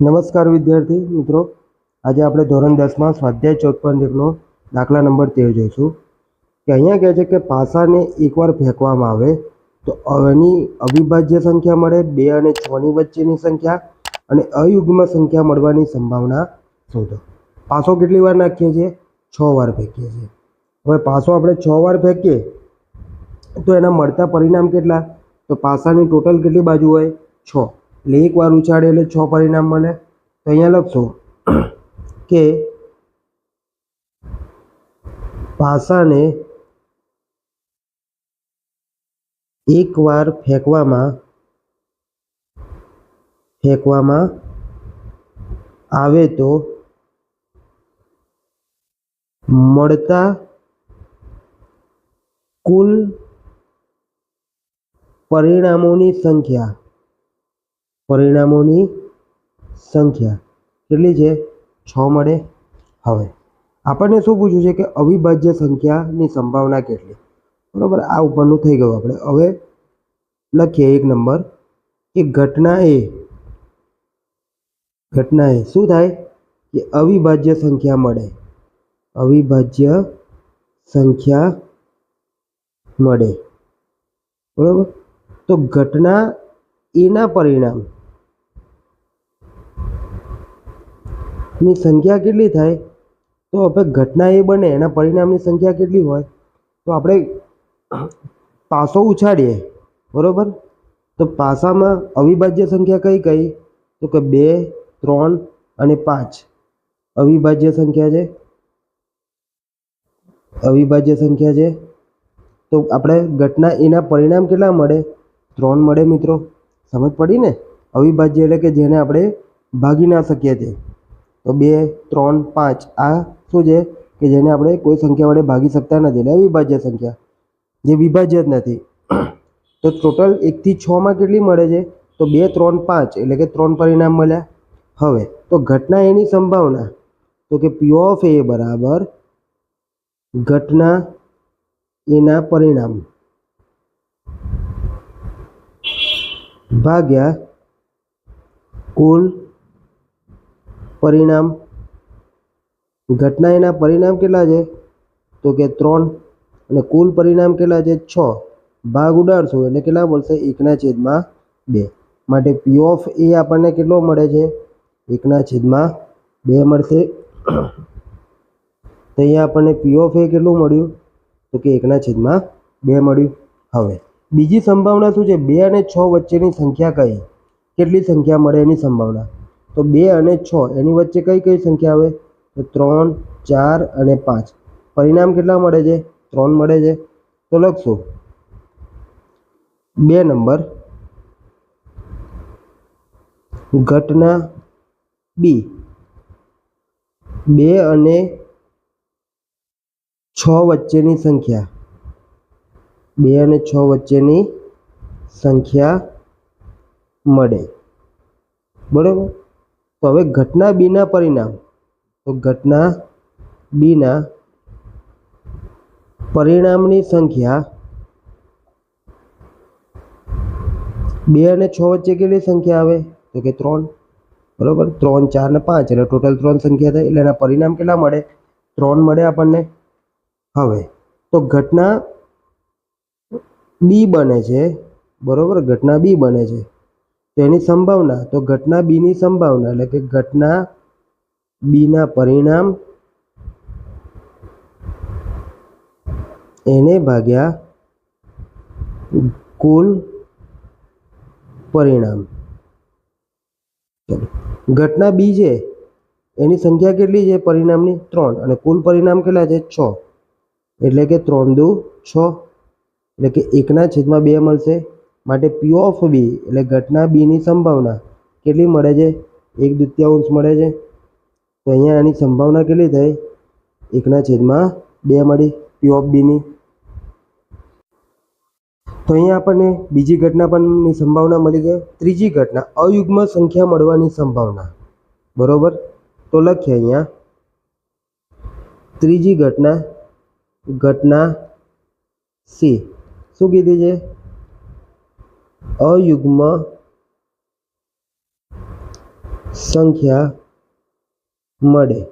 નમસ્કાર વિદ્યાર્થી, મિત્રો. આજે આપણે ધોરણ દસમાં સ્વાધ્યાય ચોપન એકનો દાખલા નંબર તેર જોઈશું કે અહીંયા કહે છે કે પાસાને એકવાર ફેંકવામાં આવે તો એની અવિભાજ્ય સંખ્યા મળે, બે અને છની વચ્ચેની સંખ્યા અને અયુગ્મ સંખ્યા મળવાની સંભાવના શોધો. પાસો કેટલી વાર નાખીએ છીએ? છ વાર ફેંકીએ છીએ. હવે પાસો આપણે છ વાર ફેંકીએ તો એના મળતા પરિણામ કેટલા? તો પાસાની ટોટલ કેટલી બાજુ હોય? છ. એટલે એક વાર ઉછાળે એટલે છ પરિણામ મળે. તો અહીંયા લખશો કે ભાષાને એકવાર ફેંકવામાં ફેંકવામાં આવે તો મળતા કુલ પરિણામોની સંખ્યા પરિણામોની સંખ્યા કેટલી છે? છ મળે. હવે આપણને શું પૂછ્યું છે કે અવિભાજ્ય સંખ્યાની સંભાવના કેટલી? બરાબર, આ ઉપરનું થઈ ગયું આપણે. હવે લખીએ એક નંબર. કે ઘટના એ ઘટના એ શું થાય? કે અવિભાજ્ય સંખ્યા મળે. અવિભાજ્ય સંખ્યા મળે. બરાબર? તો ઘટના એના પરિણામ ની સંખ્યા કેટલી થાય? તો હવે ઘટના એ બને, એના પરિણામની સંખ્યા કેટલી હોય? તો આપણે પાસો ઉછાળીએ, બરાબર? તો પાસામાં અવિભાજ્ય સંખ્યા કઈ કઈ? તો કે બે, ત્રણ અને પાંચ. અવિભાજ્ય સંખ્યા છે? અવિભાજ્ય સંખ્યા છે? તો આપણે ઘટના એના પરિણામ કેટલા મળે? ત્રણ મળે મિત્રો. સમજ પડી ને? અવિભાજ્ય એટલે કે જેને આપણે ભાગી ના શકીએ તે તો બે, ત્રણ, પાંચ, આ શું છે? કે જેને આપણે કોઈ સંખ્યા વડે ભાગી શકતા નથી. એટલે અવિભાજ્ય સંખ્યા. જે વિભાજ્ય જ નથી. તો ટોટલ એકથી છમાં કેટલી મળે છે? તો બે, ત્રણ, પાંચ. એટલે કે ત્રણ પરિણામ મળ્યા. હવે, તો ઘટના એની સંભાવના. તો કે પી ઓફ એ બરાબર ઘટના એના પરિણામ. ભાગ્યા કુલ પરિણામ? ઘટના એના પરિણામ કેટલા છે? તો કે ત્રણ. અને કુલ પરિણામ કેટલા છે? છ. ભાગ ઉડાડશું એટલે કેટલા મળશે? એકના છેદમાં બે. માટે પી ઓફ એ આપણને કેટલો મળે છે? એકના છેદમાં બે મળશે. તો અહીંયા આપણને પી ઓફ એ કેટલું મળ્યું? તો કે એકના છેદમાં બે મળ્યું. હવે, બીજી સંભાવના શું છે? બે અને છ વચ્ચેની સંખ્યા કઈ? કેટલી સંખ્યા મળે એની સંભાવના? તો બે અને છ, એની વચ્ચે કઈ કઈ સંખ્યા આવે? તો ત્રણ, ચાર અને પાંચ. પરિણામ કેટલા મળે છે? ત્રણ મળે છે. તો લખશું. બે નંબર. ઘટના બી બે અને છ વચ્ચેની સંખ્યા. બે અને છ વચ્ચેની સંખ્યા મળે. બરાબર? તો હવે ઘટના બીના પરિણામ, તો ઘટના બીના પરિણામની સંખ્યા બે અને છ વચ્ચે કેટલી સંખ્યા આવે? તો કે ત્રણ. બરાબર? ત્રણ, ચાર ને પાંચ. એટલે ટોટલ ત્રણ સંખ્યા થાય. એટલે એના પરિણામ કેટલા મળે? ત્રણ મળે આપણને. હવે, તો ઘટના બી બને છે. બરોબર? ઘટના બી બને છે. તો એની સંભાવના, તો ઘટના બીની સંભાવના, એટલે કે ઘટના બીના પરિણામ એને ભાગ્યા કુલ પરિણામ. ઘટના બી છે, એની સંખ્યા કેટલી છે પરિણામની? ત્રણ. અને કુલ પરિણામ કેટલા છે? છ. એટલે કે ત્રણ દુ છ. એટલે કે એકના છેદમાં બે મળશે. માટે પી ઓફ બી એટલે ઘટના બીની સંભાવના કેટલી મળે છે? એક દ્વિતીયાંશ મળે છે. તો અહીંયા આની સંભાવના કેટલી થઈ? એકના છેદમાં બે મળી પી ઓફ બીની તો અહીંયા આપણને બીજી ઘટના પણની સંભાવના મળી ગઈ. ત્રીજી ઘટના, અયુગ્મ સંખ્યા મળવાની સંભાવના. બરોબર? તો લખીએ અહીંયા. ત્રીજી ઘટના ઘટના સી શું કીધી છે? અયુગ્મ સંખ્યા મળે.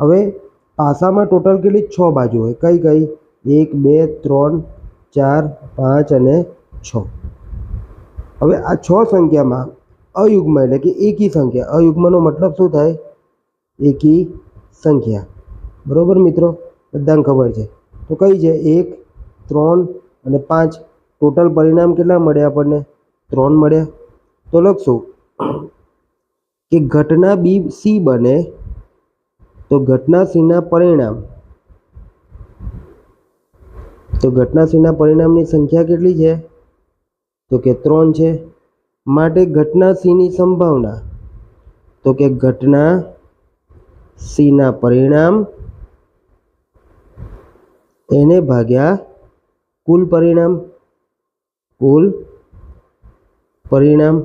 હવે પાસામાં ટોટલ કેટલી? છ બાજુ હોય. કઈ કઈ? એક, બે, ત્રણ, ચાર, પાંચ અને છ. હવે આ છ સંખ્યામાં અયુગ્મ એટલે કે એકી સંખ્યા. અયુગ્મનો મતલબ શું થાય? એકી સંખ્યા. બરાબર મિત્રો? બધાને ખબર છે. તો કઈ છે? એક, ત્રણ અને પાંચ. ટોટલ પરિણામ કેટલા મળ્યા આપણને? ત્રણ મળ્યા તો લખશું. કે ઘટના બી સી બને, તો ઘટના સીના પરિણામ. તો ઘટના સીના પરિણામની સંખ્યા કેટલી છે? તો કે ત્રણ છે. માટે ઘટના સીની સંભાવના. તો કે ઘટના સીના પરિણામ એને ભાગ્યા કુલ પરિણામ. કુલ પરિણામ,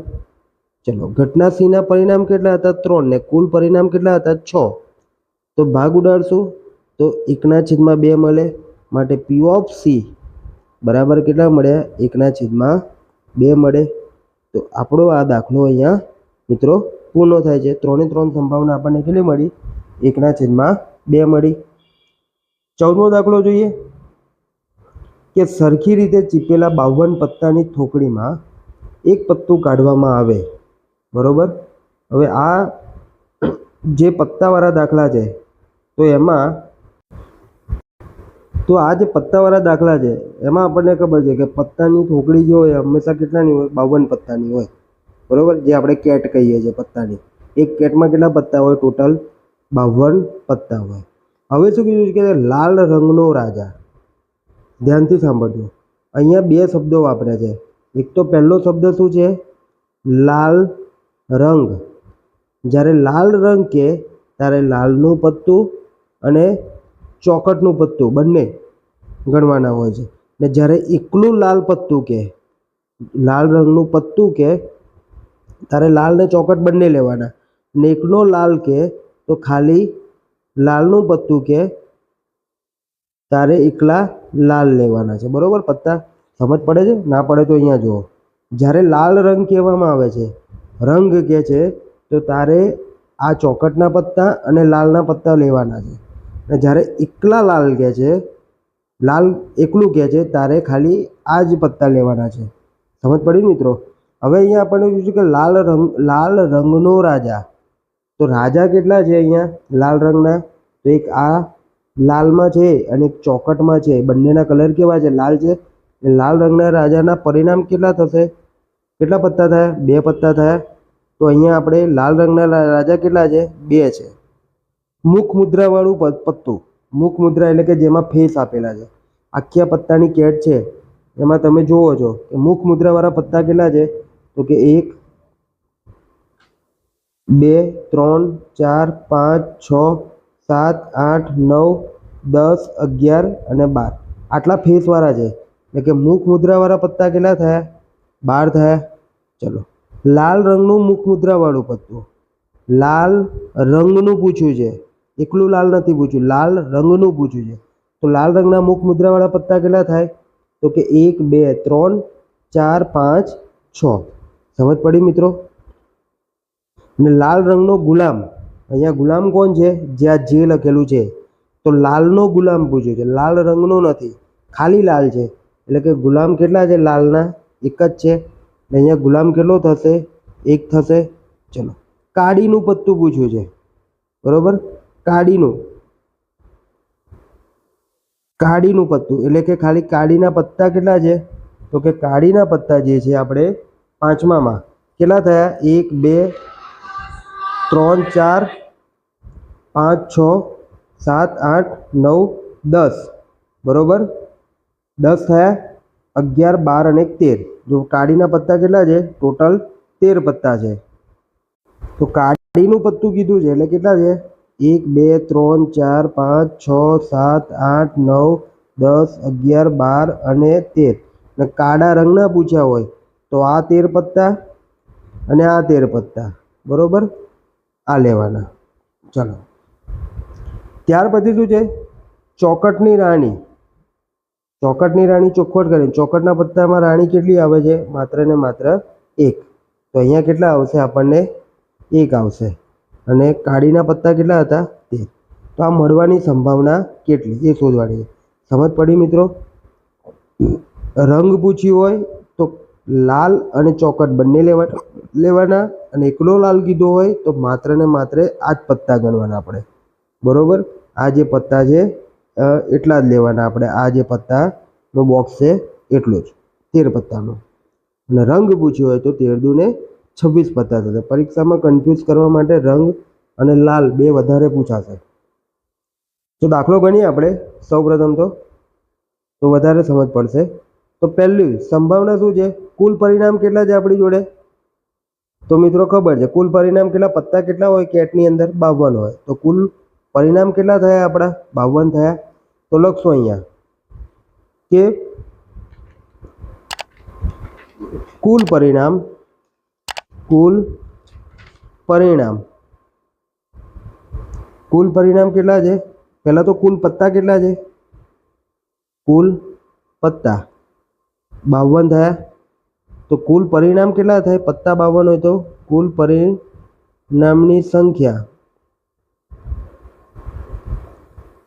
ચલો ઘટના સીના પરિણામ કેટલા હતા? ત્રણ ને કુલ પરિણામ કેટલા હતા? છ. તો ભાગ ઉડાડશું. તો એકના છેદમાં બે મળે. માટે પી ઓફ સી બરાબર કેટલા મળ્યા એકના છેદમાં બે મળે. તો આપણો આ દાખલો અહીંયા, મિત્રો, પૂર્ણ થાય છે. ત્રણે ત્રણ સંભાવના આપણને કેટલી મળી? એકના છેદમાં બે મળી. ચૌદમો દાખલો જોઈએ. કે સરખી રીતે ચીપેલા બાવન પત્તાની થોકડીમાં એક પત્તું કાઢવામાં આવે. બરોબર? હવે આ જે પત્તાવાળા દાખલા છે, તો એમાં, તો આ જે પત્તાવાળા દાખલા છે, એમાં આપણને ખબર છે કે પત્તાની થોકડી જે હોય હંમેશા કેટલાની હોય? બાવન પત્તાની હોય. બરાબર? જે આપણે કેટ કહીએ છીએ પત્તાની. એક કેટમાં કેટલા પત્તા હોય? ટોટલ બાવન પત્તા હોય. હવે શું કીધું છે કે લાલ રંગનો રાજા. ધ્યાનથી સાંભળજો. અહીંયા બે શબ્દો વાપર્યા છે. એક તો પહેલો શબ્દ શું છે? લાલ રંગ. જ્યારે લાલ રંગ કે, ત્યારે લાલનું પત્તું અને ચોકટનું પત્તું બંને ગણવાના હોય છે. ને જ્યારે એકલું લાલ પત્તું કે, લાલ રંગનું પત્તું કે, ત્યારે લાલ ને ચોકટ બંને લેવાના. ને એકનો લાલ કે, તો ખાલી લાલનું પત્તું કે તારે એકલા લાલ લેવાના છે. બરાબર? પત્તા સમજ પડે છે? ના પડે તો અહીંયા જુઓ. જ્યારે લાલ રંગ કહેવામાં આવે છે, રંગ કહે છે, તો તારે આ ચોકટના પત્તા અને લાલના પત્તા લેવાના છે. અને જ્યારે એકલા લાલ કહે છે, લાલ એકલું કહે છે, તારે ખાલી આ જ પત્તા લેવાના છે. સમજ પડી મિત્રો? હવે અહીંયા આપણને જોયું છે કે લાલ રંગ, લાલ રંગનો રાજા. તો રાજા કેટલા છે અહીંયા? લાલ રંગના. તો એક આ લાલમાં છે અને ચોકટમાં છે. બંનેના કલર કેવા છે? લાલ છે. એ લાલ રંગના રાજાના પરિણામ કેટલા થશે? કેટલા પત્તા થયા? બે પત્તા થયા. તો અહીંયા આપણે લાલ રંગના રાજા કેટલા છે? બે છે. મુખ મુદ્રાવાળું પત્તું. મુખ મુદ્રા એટલે કે જેમાં ફેસ આપેલા છે. આખી પત્તાની કેટ છે. એમાં તમે જુઓ છો કે મુખ મુદ્રાવાળા પત્તા કેટલા છે? તો કે એક, બે, ત્રણ, ચાર, પાંચ, છ સાત, આઠ, નવ, દસ, અગિયાર અને બાર. આટલા ફેસવાળા છે. એટલે કે મુખ મુદ્રાવાળા પત્તા કેટલા થયા? બાર થયા. ચલો. લાલ રંગનું મુખ મુદ્રાવાળું પત્તું. લાલ રંગનું પૂછ્યું છે. એકલું લાલ નથી પૂછ્યું. લાલ રંગનું પૂછ્યું છે. તો લાલ રંગના મુખ મુદ્રાવાળા પત્તા કેટલા થાય? તો કે એક, બે, ત્રણ, ચાર, પાંચ, છ. સમજ પડી મિત્રો? અને લાલ રંગનો ગુલામ અહીંયા ગુલામ કોણ છે? જ્યાં જે લખેલું છે. તો લાલનો ગુલામ પૂછ્યું છે. લાલ રંગનો નથી. ખાલી લાલ છે. એટલે કે ગુલામ કેટલા છે? લાલના એક જ છે. અહીંયા ગુલામ કેટલો થશે? એક થશે. ચલો. કાડીનું પત્તું પૂછ્યું છે. બરોબર? કાડીનું કાડીનું પત્તું. એટલે કે ખાલી કાડીના પત્તા કેટલા છે? તો કે કાડીના પત્તા જે છે આપણે પાંચમામાં. કેટલા થયા? એક, બે ત્રણ ચાર પાંચ છ સાત આઠ નવ દસ. બરાબર? દસ થયા અગિયાર, બાર અને તેર. જો કાળીના પત્તા કેટલા છે? ટોટલ તેર પત્તા છે. તો કાળીનું પત્તું કીધું છે એટલે કેટલા છે? એક, બે, ત્રણ, ચાર, પાંચ, છ, સાત, આઠ, નવ, દસ, અગિયાર, બાર અને તેર. અને કાળા રંગના પૂછ્યા હોય તો આ તેર પત્તા અને આ તેર પત્તા. બરોબર? આ લેવાના. ચલો. ત્યાર પછી શું છે? ચોકટની રાણી. ચોકટની રાણી ચોખવટ કરે ચોકટના પત્તામાં રાણી કેટલી આવે છે? માત્ર ને માત્ર એક. તો અહીંયા કેટલા આવશે? આપણને એક આવશે. અને કાળીના પત્તા કેટલા હતા? તેર. તો આ મળવાની સંભાવના કેટલી? એ શોધવાની છે. સમજ પડી મિત્રો? રંગ પૂછ્યું હોય તો લાલ અને ચોકટ બંને લેવા લેવાના અને એકલો લાલ કીધો હોય તો માત્ર ને માત્ર આ જ પત્તા ગણવાના આપણે બરોબર? આ જે પત્તા છે એટલા જ લેવાના આપણે. આ જે પત્તાનો બોક્સ છે, એટલો જ. તેર પત્તાનો. અને રંગ પૂછ્યો હોય તો તેર દુને છવ્વીસ પત્તા થશે. પરીક્ષામાં કન્ફ્યુઝ કરવા માટે રંગ અને લાલ બે વધારે પૂછાશે. તો દાખલો ગણીએ આપણે. સૌપ્રથમ તો તો વધારે સમજ પડશે. તો પહેલું સંભાવના શું છે? કુલ પરિણામ કેટલા છે આપણી જોડે? તો મિત્રો ખબર છે, કુલ પરિણામ કેટલા? પત્તા કેટલા હોય? કેટની અંદર બાવન હોય. તો કુલ પરિણામ કેટલા થયા આપણા? બાવન થયા. તો લખશો અહીંયા કે કુલ પરિણામ કુલ પરિણામ. કુલ પરિણામ કેટલા છે? પહેલા તો કુલ પત્તા કેટલા છે? કુલ પત્તા. બાવન થયા. તો કુલ પરિણામ કેટલા થાય? પત્તા બાવન હોય તો કુલ પરિણામની સંખ્યા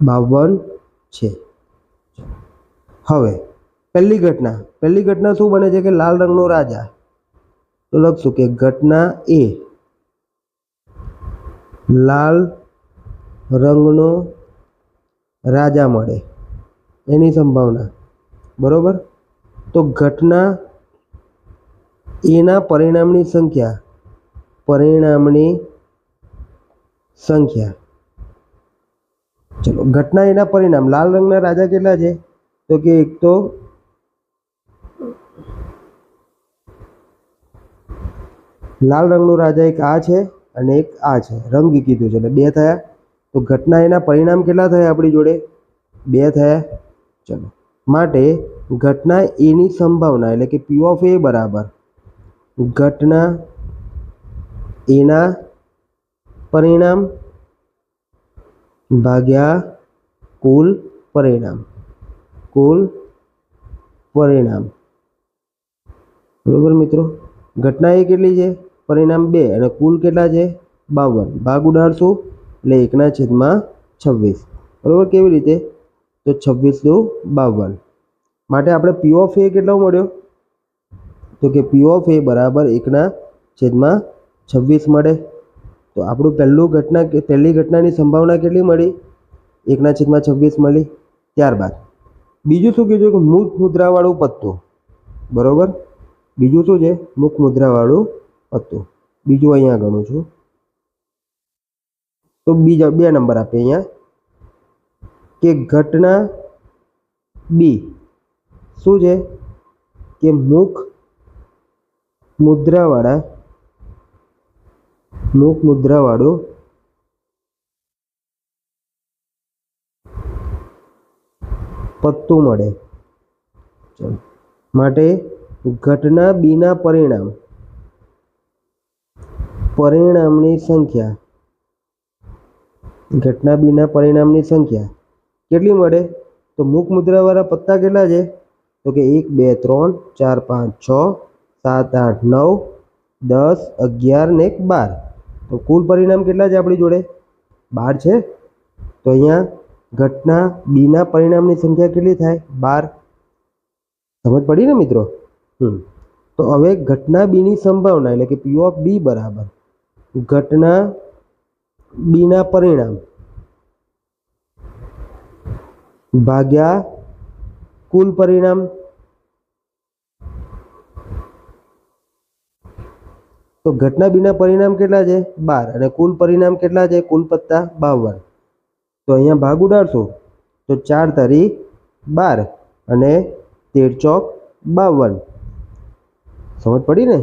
બાવન છે. હવે, પહેલી ઘટના. પહેલી ઘટના શું બને છે કે લાલ રંગનો રાજા? તો લખશું કે ઘટના એ લાલ રંગનો રાજા મળે. એની સંભાવના. બરોબર? તો ઘટના એના પરિણામની સંખ્યા પરિણામની સંખ્યા. ચલો, ઘટના એના પરિણામ, લાલ રંગના રાજા કેટલા છે? તો કે એક તો લાલ રંગનો રાજા એક આ છે અને એક આ છે, રંગ કીધું છે, એટલે બે થયા. તો ઘટના એના પરિણામ કેટલા થયા આપણી જોડે? બે થયા. ચલો, માટે ઘટના એની સંભાવના, એટલે કે પી ઓફ એ બરાબર. ઘટના એના પરિણામ ભાગ્યા કુલ પરિણામ. કુલ પરિણામ. બરોબર મિત્રો? ઘટના એ કેટલી છે? પરિણામ બે અને કુલ કેટલા છે? બાવન. ભાગ ઉડાડશું એટલે એકના છેદમાં છવ્વીસ. બરોબર? કેવી રીતે? તો છવ્વીસ દો બાવન. માટે આપણે પી ઓફ એ કેટલો મળ્યો? તો કે પી ઓફ એ બરાબર એકના છેદમાં છવ્વીસ મળે. તો આપણું પહેલું ઘટના પહેલી ઘટનાની સંભાવના કેટલી મળી? એકના છેદમાં છવ્વીસ મળી. ત્યારબાદ, બીજું શું કીધું કે મુખ મુદ્રાવાળું પત્તું? બરાબર? બીજું શું છે? મુખ મુદ્રાવાળું પત્તું. બીજું અહીંયા ગણું છું. તો બીજા બે નંબર આપે અહીંયા. કે ઘટના બી શું છે? કે મુખ મુદ્રાવાળા મુખ મુદ્રાવાળું પત્તું મળે. માટે ઘટના બીના પરિણામ. પરિણામની સંખ્યા. ઘટના બીના પરિણામની સંખ્યા કેટલી મળે? તો મુખ મુદ્રાવાળા પત્તા કેટલા છે? તો કે એક, બે, ત્રણ, ચાર, પાંચ, છ, સાત, આઠ, નવ, દસ, અગિયાર ને એક બાર. તો કુલ પરિણામ કેટલા છે આપણી જોડે? બાર છે? તો અહીંયા ઘટના બીના પરિણામની સંખ્યા કેટલી થાય? બાર. સમજ પડી ને મિત્રો? હમ. તો હવે ઘટના બીની સંભાવના એટલે કે પી ઓફ બી બરાબર. ઘટના બીના પરિણામ. ભાગ્યા કુલ પરિણામ? તો ઘટના બીના પરિણામ કેટલા છે? બાર. અને કુલ પરિણામ કેટલા છે? કુલ પત્તા બાવન. તો અહીંયા ભાગ ઉડાડશો? તો ચાર તારી બાર અને તેર ચોક બાવન. સમજ પડી ને?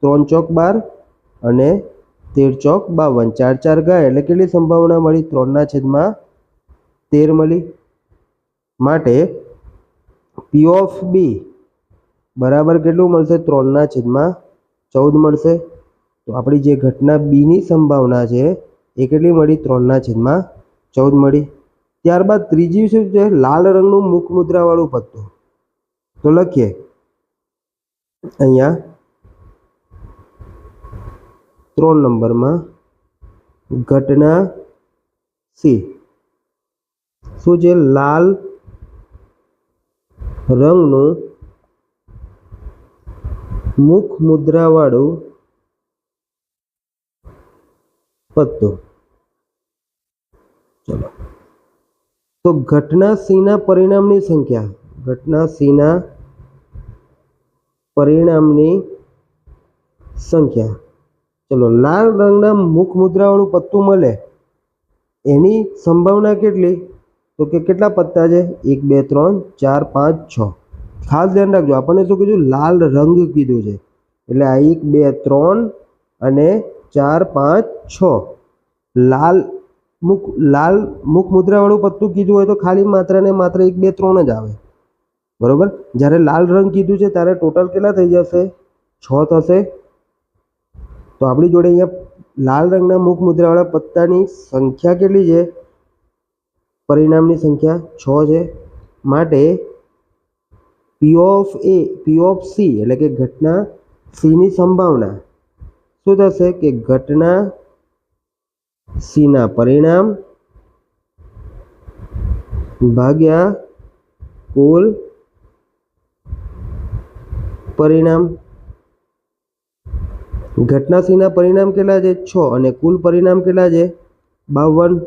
ત્રણ ચોક બાર અને તેર ચોક બાવન. ચાર ચાર ગયા એટલે કેટલી સંભાવના મળી? ત્રણના છેદમાં તેર મળી. માટે પી ઓફ બી બરાબર કેટલું મળશે? ત્રણના છેદમાં ચૌદ મળશે. તો આપણી જે ઘટના બીની સંભાવના છે, એ કેટલી મળી? ત્રણના છેદમાં ચૌદ મળી. ત્યારબાદ ત્રીજી શું છે? લાલ રંગનું મુખ મુદ્રાવાળું પત્તું. તો લખીએ. અહીંયા ત્રણ નંબરમાં ઘટના સી શું છે? લાલ રંગનું મુખ મુદ્રાવાળું પત્તું. ચલો. તો ઘટના સિંહના પરિણામની સંખ્યા. ઘટના સિંહના પરિણામની સંખ્યા. ચલો, લાલ રંગના મુખ મુદ્રાવાળું પત્તું મળે. એની સંભાવના કેટલી? તો કે કેટલા પત્તા છે? એક, બે, ત્રણ, ચાર, પાંચ, છ. ખાસ ધ્યાન રાખજો, આપણને શું કીધું? લાલ રંગ કીધું છે. એટલે આ એક, બે, ત્રણ અને ચાર, પાંચ, છ. લાલ મુખ લાલ મુખ મુદ્રાવાળું પત્તું કીધું હોય તો ખાલી માત્ર ને માત્ર એક, બે, ત્રણ જ આવે. બરોબર? જ્યારે લાલ રંગ કીધું છે, ત્યારે ટોટલ કેટલા થઈ જશે? છ થશે. તો આપણી જોડે અહીંયા લાલ રંગના મુખ મુદ્રાવાળા પત્તાની સંખ્યા કેટલી છે? પરિણામની સંખ્યા છ છે. માટે P of A P of C એટલે કે ઘટના સીની સંભાવના. શું થશે કે ઘટના સીના પરિણામ ભાગ્યા કુલ પરિણામ. ઘટના સીના પરિણામ કેટલા છે? છ અને કુલ પરિણામ કેટલા છે? બાવન.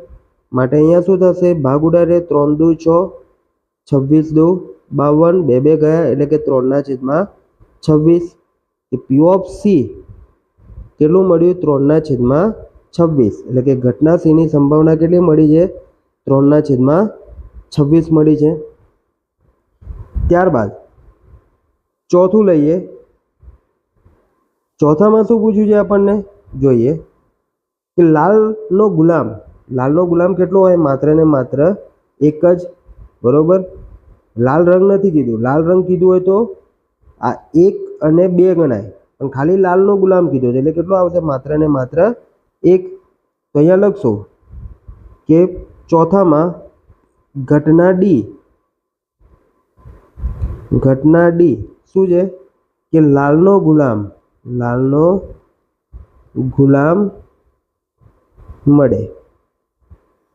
માટે અહીંયા શું થશે? ભાગ ઉડાડે ત્રણ દુ છ, છવ્વીસ દુ બાવન, બે બે ગયા એટલે કે ત્રણના છેદમાં છવ્વીસ. એ પી ઓફ સી કેટલું મળ્યું? ત્રણના છેદમાં છવ્વીસ. એટલે કે ઘટના સીની સંભાવના કેટલી મળી છે? ત્રણના છેદમાં છવ્વીસ મળી છે. ત્યારબાદ ચોથું લઈએ. ચોથામાં શું પૂછ્યું છે આપણને? જોઈએ. કે લાલનો ગુલામ લાલનો ગુલામ કેટલો હોય? માત્ર ને માત્ર એક જ. બરોબર? લાલ રંગ નથી કીધું. લાલ રંગ કીધું હોય તો આ એક અને બે ગણાય. પણ ખાલી લાલનો ગુલામ કીધો છે. એટલે કેટલો આવશે? માત્ર ને માત્ર એક. તો અહીંયા લખશો કે ચોથામાં ઘટના ડી ઘટના ડી શું છે? કે લાલનો ગુલામ લાલનો ગુલામ મળે.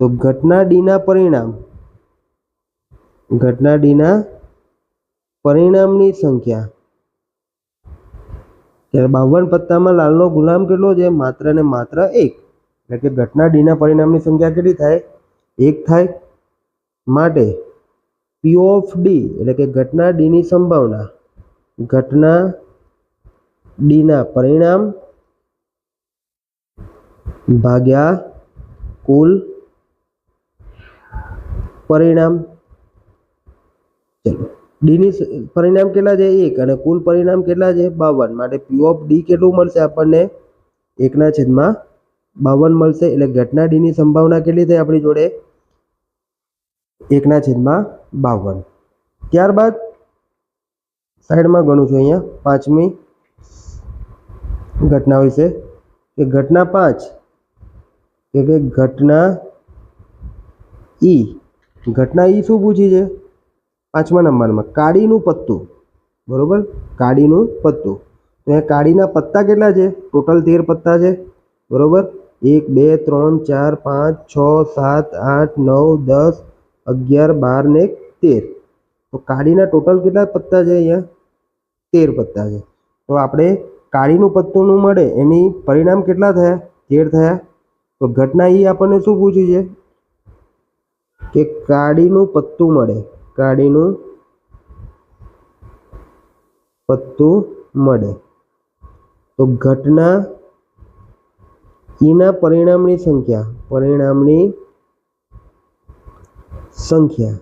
તો ઘટના ડીના પરિણામ. ઘટના ડીના પરિણામની સંખ્યા. ત્યારે બાવન પત્તામાં લાલનો ગુલામ કેટલો છે? માત્ર ને માત્ર એક. એટલે કે ઘટના ડીના પરિણામની સંખ્યા કેટલી થાય? એક થાય. માટે પી ઓફ ડી એટલે કે ઘટના ડીની સંભાવના. ઘટના ડીના પરિણામ ભાગ્યા કુલ પરિણામ? ચલો. ડીની પરિણામ કેટલા છે? એક. અને કુલ પરિણામ કેટલા છે? બાવન. માટે પી ઓફ ડી કેટલું મળશે આપણને? એકના છેદમાં બાવન મળશે. એટલે ઘટના ડીની સંભાવના કેટલી થઈ આપણી જોડે? એકના છેદમાં બાવન. ત્યારબાદ સાઈડમાં ગણું છું અહીંયા. પાંચમી ઘટના વિશે. કે ઘટના પાંચ. કે કે ઘટના ઈ ઘટના એ શું પૂછી છે? પાંચમા નંબરમાં, કાળીનું પત્તું. બરાબર? કાળીનું પત્તું. તો અહીંયા કાળીના પત્તા કેટલા છે? ટોટલ તેર પત્તા છે. બરાબર? એક, બે, ત્રણ, ચાર, પાંચ, છ, સાત, આઠ, નવ, દસ, અગિયાર, બાર ને તેર. તો કાળીના ટોટલ કેટલા પત્તા છે અહીંયા? તેર પત્તા છે. તો આપણે કાળીનું પત્તુંનું મળે, એની પરિણામ કેટલા થયા? તેર થયા. તો ઘટના એ આપણને શું પૂછ્યું છે? કે કાળીનું પત્તું મળે. કાળીનું પત્તું મળે. તો ઘટના ઈના પરિણામની સંખ્યા. પરિણામની સંખ્યા.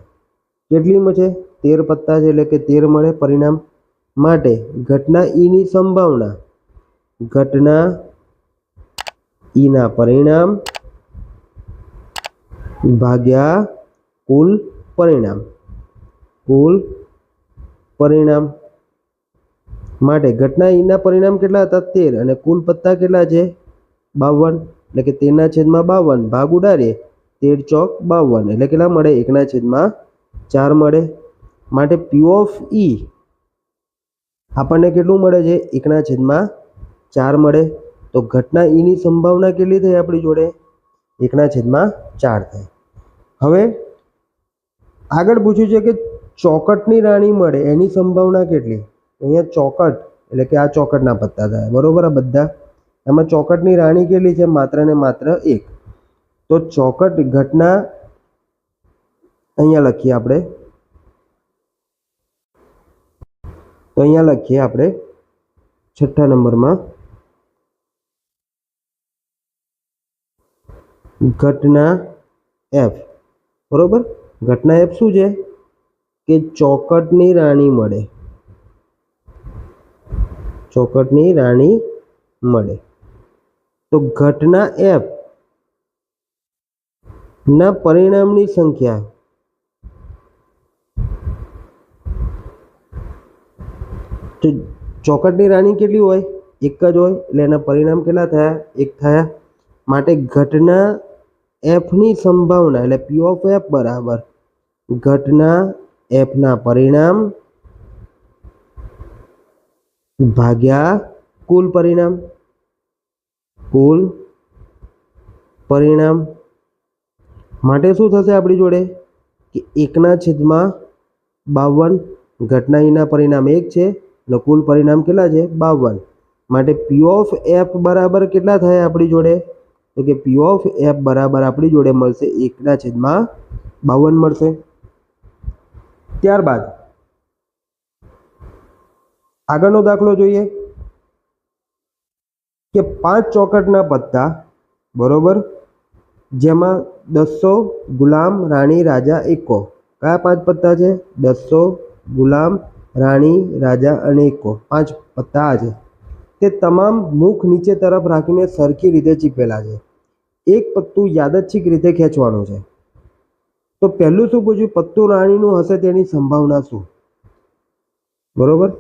કેટલી છે? તેર પત્તા છે એટલે કે તેર મળે પરિણામ માટે. ઘટના ઈની સંભાવના. ઘટના ઈના પરિણામ ભાગ્યા કુલ પરિણામ. કુલ પરિણામ માટે ઘટના ઈના પરિણામ કેટલા હતા? તેર. અને કુલ પત્તા કેટલા છે? બાવન. એટલે કે તેરના છેદમાં બાવન. ભાગ ઉડાડીએ. તેર ચોક બાવન. એટલે કેટલા મળે? એકના છેદમાં ચાર મળે. માટે પી ઓફ ઈ આપણને કેટલું મળે છે? એકના છેદમાં ચાર મળે. તો ઘટના ઈની સંભાવના કેટલી થઈ આપણી જોડે? એકના છેદમાં ચાર થાય. હવે આગળ પૂછ્યું છે કે ચોકટની રાણી મળે, એની સંભાવના કેટલી? અહીંયા ચોકટ, એટલે કે આ ચોકટના પત્તા થાય. બરોબર આ બધા? એમાં ચોકટની રાણી કેટલી છે? માત્ર ને માત્ર એક. તો ચોકટ ઘટના અહીંયા લખીએ આપણે. તો અહીંયા લખીએ આપણે છઠ્ઠા નંબરમાં. ઘટના એફ બરોબર? ઘટના એપ શું છે? કે ચોકટની રાણી મળે. ચોકટની રાણી મળે. તો ઘટના એપ ના પરિણામની સંખ્યા તો ચોકટની રાણી કેટલી હોય? એક જ હોય. એટલે એના પરિણામ કેટલા થયા? એક થયા. માટે ઘટના એફની સંભાવના એટલે પી ઓફ એફ બરાબર. ઘટના એફના પરિણામ ભાગ્યા કુલ પરિણામ. કુલ પરિણામ. માટે શું થશે આપણી જોડે? કે એકના છેદમાં બાવન ઘટના એના પરિણામ એક છે અને કુલ પરિણામ કેટલા છે? બાવન. માટે પી ઓફ એફ બરાબર કેટલા થાય આપણી જોડે? તો કે પી ઓફ એફ બરાબર આપણી જોડે મળશે એકના છેદમાં બાવન મળશે. ત્યારબાદ આગળનો દાખલો જોઈએ કે પાંચ ચોકટના પત્તા, બરોબર, જેમાં દસો ગુલામ રાણી રાજા એકો. કયા પાંચ પત્તા છે? દસો ગુલામ રાણી રાજા અને એકો. પાંચ પત્તા આ છે. તે તમામ મુખ નીચે તરફ રાખીને સરખી રીતે ચીપેલા છે. એક પત્તું યાદચ્છિક રીતે ખેંચવાનું છે. તો પહેલું શું પૂછ્યું? પત્તું રાણીનું હશે તેની સંભાવના શું? બરોબર?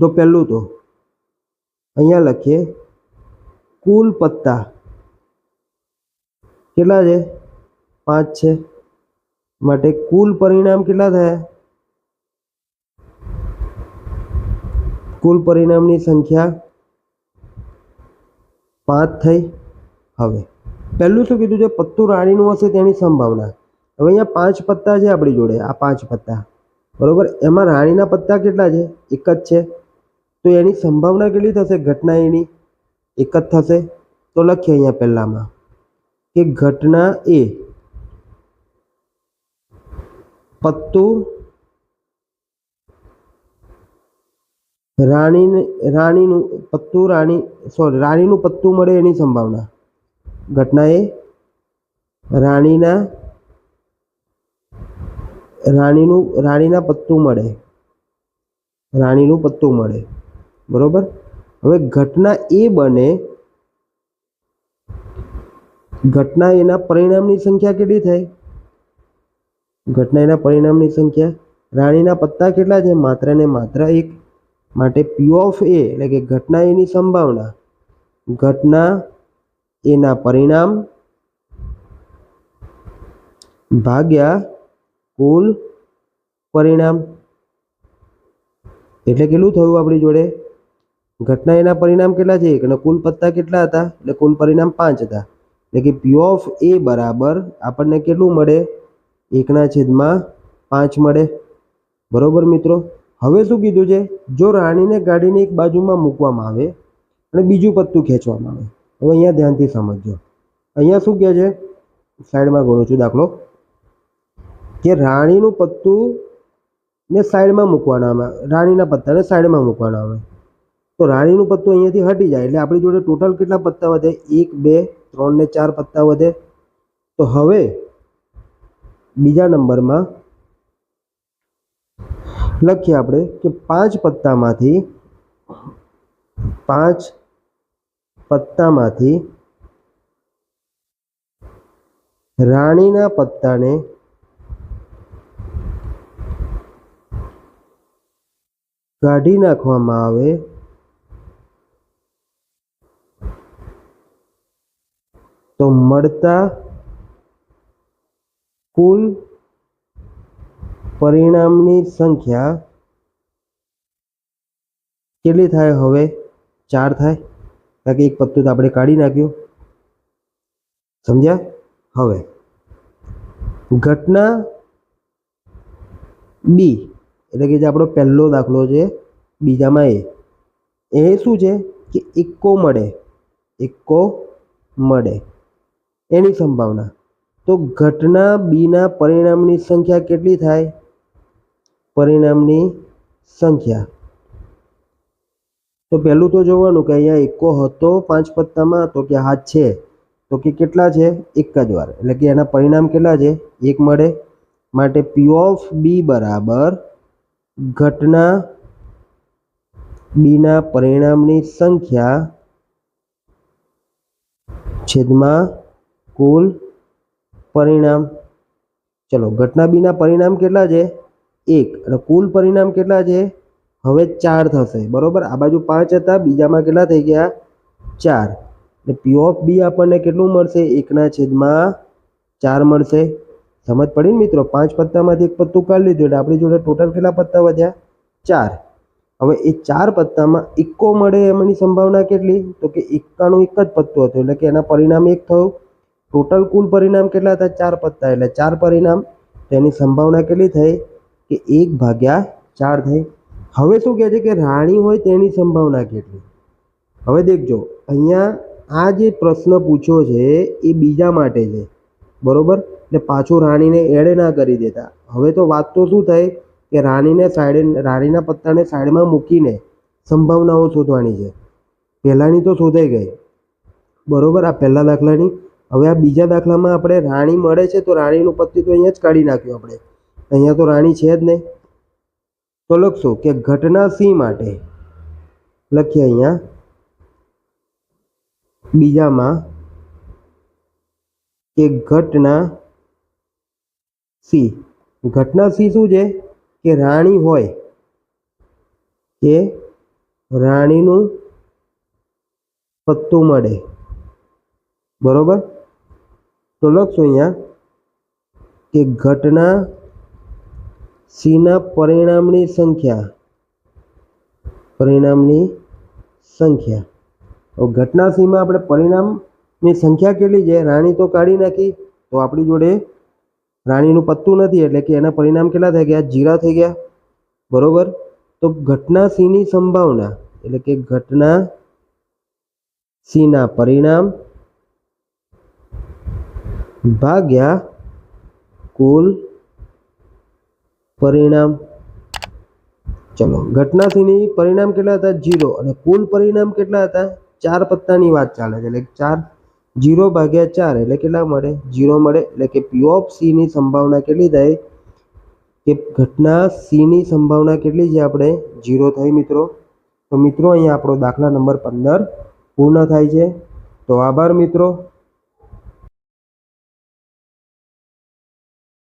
તો પહેલું તો અહીંયા લખીએ, કુલ પત્તા કેટલા છે? પાંચ છે. માટે કુલ પરિણામ કેટલા થયા? કુલ પરિણામની સંખ્યા પાંચ થઈ. હવે પહેલું શું કીધું છે? પત્તું રાણીનું હશે તેની સંભાવના. હવે અહીંયા પાંચ પત્તા છે આપણી જોડે, આ પાંચ પત્તા. બરાબર? એમાં રાણીના પત્તા કેટલા છે? એક જ છે. તો એની સંભાવના કેટલી થશે? ઘટના એની એક જ થશે. તો લખીએ અહીંયા પહેલામાં કે ઘટના એ પત્તું રાણીને રાણીનું પત્તું રાણી સોરી રાણીનું પત્તું મળે એની સંભાવના. ઘટના એ રાણીના, રાણીનું, રાણીના પત્તું મળે. રાણીનું પત્તું મળે. બરોબર? હવે ઘટના એ બને, ઘટના એના પરિણામની સંખ્યા કેટલી થાય ઘટના એના પરિણામની સંખ્યા, રાણીના પત્તા કેટલા છે? માત્ર ને માત્ર એક. માટે પી ઓફ એ એટલે કે ઘટના એની સંભાવના. ઘટના એના પરિણામ ભાગ્યા કુલ પરિણામ. એટલે કેટલું થયું આપણી જોડે? ઘટના એના પરિણામ કેટલા છે? એક અને કુલ પત્તા કેટલા હતા? એટલે કુલ પરિણામ પાંચ હતા. એટલે કે પી ઓફ એ બરાબર આપણને કેટલું મળે? એકના છેદમાં પાંચ મળે. બરોબર મિત્રો? હવે શું કીધું છે? જો રાણીને ગાડીને એક બાજુમાં મૂકવામાં આવે અને બીજું પત્તું ખેંચવામાં આવે. હવે અહીંયા ધ્યાનથી સમજજો. અહીંયા શું કહે છે? સાઈડમાં ગણું છું, દાખલો. કે રાણીનું પત્તું ને સાઈડમાં મૂકવાના આવે. રાણીના પત્તાને સાઈડમાં મૂકવાના આવે. તો રાણીનું પત્તું અહીંયાથી હટી જાય એટલે આપણી જોડે ટોટલ કેટલા પત્તા વધે? એક, બે, ત્રણ ને ચાર પત્તા વધે. તો હવે બીજા નંબરમાં લખીએ આપણે કે પાંચ પત્તામાંથી પાંચ પત્તામાંથી રાણીના પત્તાને કાઢી નાખવામાં આવે. તો મળતા કુલ પરિણામની સંખ્યા કેટલી થાય? હવે ચાર થાય. કારણ કે એક પત્તું તો આપણે કાઢી નાખ્યું. સમજ્યા? હવે, ઘટના બી એટલે કે જે આપણો પહેલો દાખલો છે, બીજામાં એ એ શું છે? કે એકો મળે એકો મળે. એની સંભાવના. તો ઘટના બીના પરિણામની સંખ્યા કેટલી થાય? પરિણામની સંખ્યા. તો પહેલું તો જોવાનું કે અહીંયા એકો હતો પાંચ પત્તામાં, તો કે હાથ છે. તો કે કેટલા છે? એક જ વાર. એટલે કે એના પરિણામ કેટલા છે? એક મળે. માટે પી ઓફ બી બરાબર ઘટના બીના પરિણામની સંખ્યા છેદમાં કુલ પરિણામ. ચલો, ઘટના બીના પરિણામ કેટલા છે? એક. અને કુલ પરિણામ કેટલા છે? હવે ચાર થશે. બરાબર? આ બાજુ પાંચ હતા, બીજામાં કેટલા થઈ ગયા? ચાર. એટલે પી ઓફ બી આપણને કેટલું મળશે? એકના છેદમાં ચાર મળશે. સમજ પડી ને મિત્રો? પાંચ પત્તામાંથી એક પત્તું કાઢી લીધું એટલે આપણી જોડે ટોટલ કેટલા પત્તા વધ્યા? ચાર. હવે એ ચાર પત્તામાં એકો મળે એમની સંભાવના કેટલી? તો કે એકાનું એક જ પત્તું હતું એટલે કે એના પરિણામ એક થયું. ટોટલ કુલ પરિણામ કેટલા હતા? ચાર પત્તા. એટલે ચાર પરિણામ તેની સંભાવના કેટલી થઈ? કે એક ભાગ્યા ચાર થઈ. હવે શું કહે છે કે રાણી હોય તેની સંભાવના કેટલી? હવે દેખજો, અહીંયા આ જે પ્રશ્ન પૂછ્યો છે એ બીજા માટે છે, બરોબર? એટલે પાછું રાણીને એડ ના કરી દેતા. હવે તો વાત તો શું થાય કે રાણીને સાઈડે રાણીના પત્તાને સાઈડમાં મૂકીને સંભાવનાઓ શોધવાની છે. પહેલાંની તો શોધાઈ ગઈ. બરાબર? આ પહેલાં દાખલાની. હવે આ બીજા દાખલામાં આપણે રાણી મળે છે તો રાણીનું પત્તું તો અહીંયા જ કાઢી નાખ્યું આપણે. અહીંયા તો રાણી છે જ નહીં. તો લખશું કે ઘટના સી માટે? લખીએ અહીંયા. બીજામાં કે ઘટના સી ઘટના સી શું છે? કે રાણી હોય. કે રાણીનું પત્તું મળે. બરોબર? તો લખશું અહીંયા કે ઘટના સીના પરિણામની સંખ્યા. પરિણામની સંખ્યા. હવે ઘટના સીમાં આપણે પરિણામની સંખ્યા કેટલી છે? રાણી તો કાઢી નાખી. તો આપણી જોડે રાણીનું પત્તું નથી, એટલે કે એના પરિણામ કેટલા થઈ ગયા? જીરા થઈ ગયા. બરોબર? તો ઘટના સીની સંભાવના, એટલે કે ઘટના સીના પરિણામ ભાગ્યા કુલ પરિણામ? ચલો ઘટના સીની પરિણામ કેટલા હતા? જીરો અને કુલ પરિણામ કેટલા હતા? ચાર પત્તાની વાત ચાલે છે. એટલે ચાર જીરો ભાગ્યા ચાર, એટલે કેટલા મળે? જીરો મળે. એટલે કે પી ઓફ સીની સંભાવના કેટલી થાય? કે ઘટના સીની સંભાવના કેટલી છે આપણે? જીરો થઈ મિત્રો. તો મિત્રો, અહીંયા આપણો દાખલા નંબર પંદર પૂર્ણ થાય છે. તો આભાર મિત્રો.